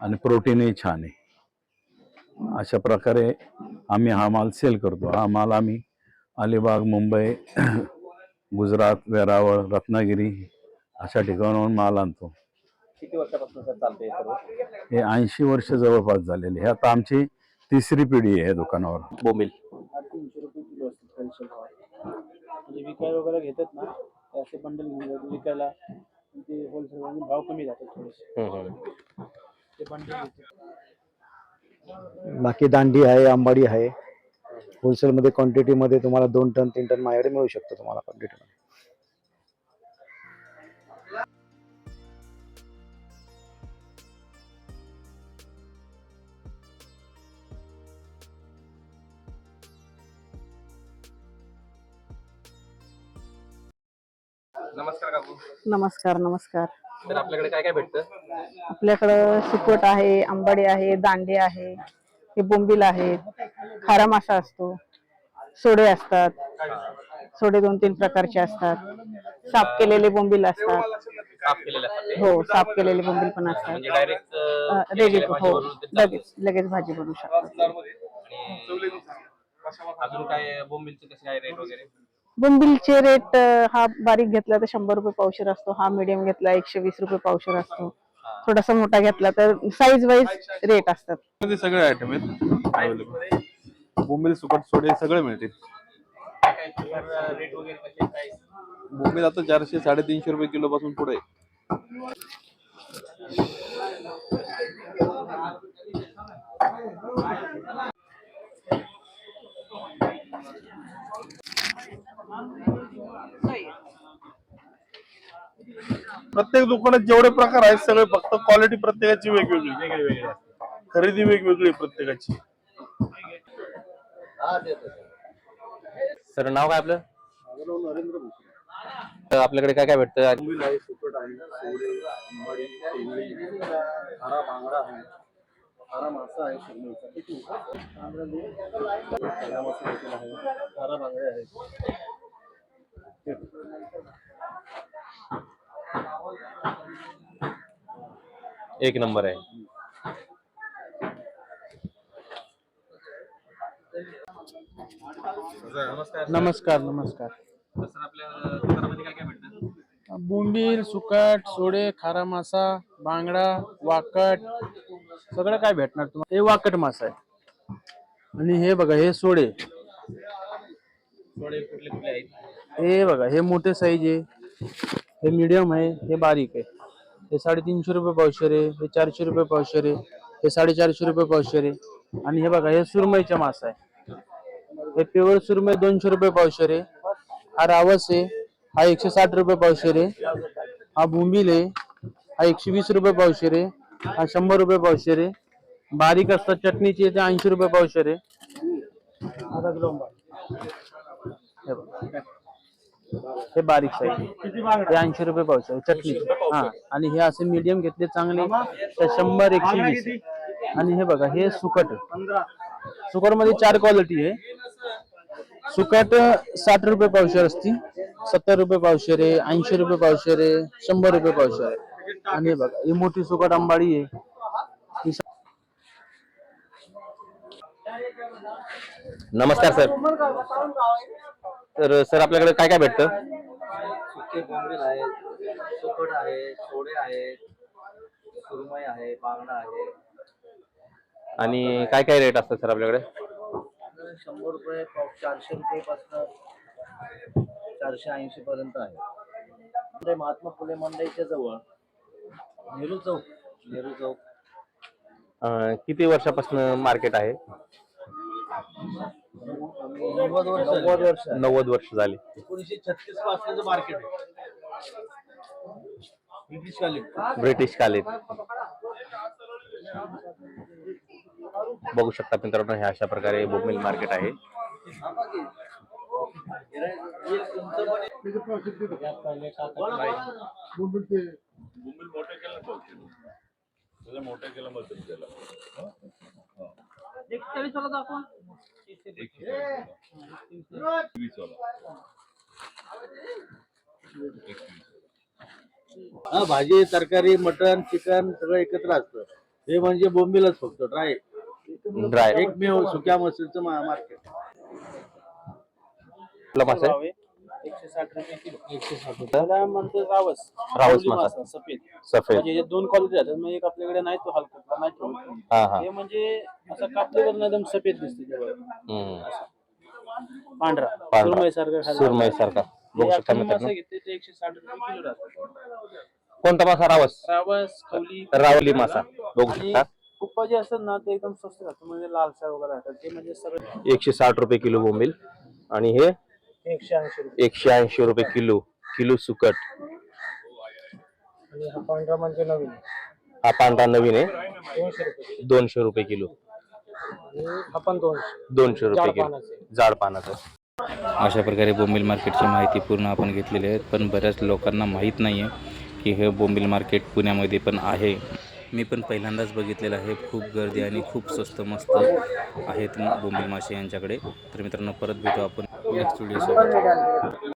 आणि प्रोटीनही छान आहे. अशा प्रकारे आम्ही हा माल सेल करतो. हा माल आम्ही अलिबाग मुंबई गुजरात वेरावळ रत्नागिरी अशा ठिकाणाहून माल आणतो. किती वर्षापासून हे ऐंशी वर्ष जवळपास झालेले. हे आता आमची तिसरी पिढी आहे या दुकानावर. बोंबील. तीनशे रुपये किलो म्हणजे विकायला वगैरे घेतात ना ते असे बंडल घेऊन विकायला ते होलसेल भाव कमी जातात थोडेसे. बाकी दांडी आहे आंबाडी आहे. होलसेलमध्ये क्वांटिटीमध्ये तुम्हाला दोन टन तीन टन माझ्याकडे मिळू शकतो तुम्हाला क्वांटिटीमध्ये नमस्कार नमस्कार नमस्कार. तर आपल्याकडे काय काय भेटतं? आपल्याकडं सुकट आहे आंबाडी आहे दांडे आहे हे बोंबील आहेत खारा मासा असतो सोडे असतात सोडे दोन तीन प्रकारचे असतात साफ केलेले बोंबील असतात. साफ केलेले? हो साफ केलेले बोंबील पण असतात. म्हणजे डायरेक्ट रेडी हो लगेच लगेच भाजी बनवू शकतात. अजून काय बोंबीलचे कसे काय रेट वगैरे? बोंबीलचे रेट हा बारीक घेतला तर शंभर रुपये पावशेर असतो हा मिडियम घेतला एकशे वीस रुपये पावशेर असतो. थोडासा मोठा घेतला तर साईज वाईज रेट असतात. मध्ये सगळे आयटम आहेत अवेलेबल बोंबील सुकट सोडे सगळे मिळतील. बोंबील आता चारशे साडेतीनशे रुपये किलो पासून पुढे प्रत्येक दुकानात जेवढे प्रकार आहेत सगळे फक्त क्वालिटी प्रत्येकाची वेगवेगळी. खरेदी वेगवेगळी आहे प्रत्येकाची. सर नाव काय आपलं? तर आपल्याकडे काय काय भेटतं? आहे सुकट आहे सोडे आंबाडी तेंगडी खारा बांगडा आहे खारा मासा आहे शिरमईचा किती खारा मासा देखील आहे खारा बांगडे आहेत एक नंबर आहे. नमस्कार नमस्कार. तर सर आपल्या दुकानामध्ये काय काय भेटतं बोंबील सुकट सोडे खारा मासा बांगडा वाकट. सगळं काय भेटणार तुम्हाला? हे वाकट मासा आहे. आणि हे बघा हे सोडे. थोडे कुठले कुठले आहेत हे बघा हे मोठे साईज आहे. हे मीडियम आहे हे बारीक आहे. हे साडेतीनशे रुपये पावशेर आहे हे चारशे रुपये पावशेर आहे हे साडेचारशे रुपये पावशेर आहे. आणि हे बघा हे सुरमईचा मासा आहे. हे प्युअर सुरमई दोनशे रुपये पावशेर आहे. हा रावस आहे हा एकशे साठ रुपये पावशेर आहे. हा बोंबील आहे हा एकशे वीस रुपये पावशेर आहे. हा शंभर रुपये पावशेर आहे. बारीक असतात चटणीचे ते ऐंशी रुपये पावशेर आहे. हे बघा. हे बारीक साईज ऐंशी रुपये पावशे आहे, चटणी. हा. आणि हे असे मीडियम घेतले चांगले. तर शंभर एकशे वीस. आणि हे बघा हे सुकट. सुकटमध्ये चार क्वालिटी आहे. सुकट साठ रुपये पावशेर असती. सत्तर रुपये पावशेर आहे. ऐंशी रुपये पावशेर आहे. शंभर रुपये पावशेर आहे. आणि हे बघा ही मोठी सुकट आंबाडी आहे. नमस्कार सर. तर सर आपल्याकडे काय काय भेटतं? सुके बोंबील आहेत सुकट आहे सोडे आहेत सुरमई आहे बांगडा आहे. आणि काय काय रेट असतात सर आपल्याकडे? शंभर रुपये पाव चारशे रुपये पासून चारशे ऐंशी पर्यंत आहे. म्हणजे महात्मा फुले मंडईच्या जवळ नेहरू चौक नेहरू चौक. अं, किती वर्षापासून मार्केट आहे? नव्वद वर्ष नव्वद वर्ष नव्वद वर्ष झाली. एकोणीसशे छत्तीस पासूनच मार्केट आहे. ब्रिटिश कालीन ब्रिटिश कालीन बघू शकता मित्रांनो हे अशा प्रकारे बोंबील मार्केट आहे. हा भाजी तरकारी मटन चिकन सगळं एकत्र असतं. हे म्हणजे बोंबीलच फक्त ड्राय ड्राय एकमेव सुक्या मसूरचं मार्केट कुठला मासा आहे? एकशे साठ रुपये किलो एकशे साठ त्याला म्हणतो रावस रावस रावली मासा. सफेद. सफेद. म्हणजे हे दोन क्वालिटी राहतात म्हणजे एक आपल्याकडे नाही तो नाही तो हा हा. हे म्हणजे असं कापलेलं ना एकदम सफेद दिसते. हम्म. पांढरा. पांढरा. सुरमई सारखा सुरमई सारखा बघू शकता मित्रांनो. मासा ते एकशे साठ रुपये किलो राहतात. कोणता मासा? रावस. रावस खवली रावली मासा. बघू आणि शकता. कुप्पा जे असतात ना ते एकदम स्वस्त राहतात. म्हणजे लालसा वगैरे राहतात. ते म्हणजे सगळं एकशे साठ रुपये किलो बोंबील. आणि हे एकशे ऐंशी रुपये. एकशे ऐंशी रुपये किलो किलो सुकट. आणि हा पांढरा म्हणजे नवीन हा पांढरा नवीन आहे. दोनशे रुपये दोनशे रुपये किलो. आणि हा पण दोनशे. दोनशे रुपये जाड किलो. पानाचे. जाड पानाचं अशा प्रकारे बोंबील मार्केटची माहिती पूर्ण आपण घेतलेली आहे पण बऱ्याच लोकांना माहीत नाही आहे की हे बोंबील मार्केट पुण्यामध्ये पण आहे. मी पण पहिल्यांदाच बघितलेलं आहे. खूप गर्दी आणि खूप स्वस्त मस्त आहेत बोंबील मासे यांच्याकडे. तर मित्रांनो परत भेटू आपण नेक्स्ट व्हिडिओसोबत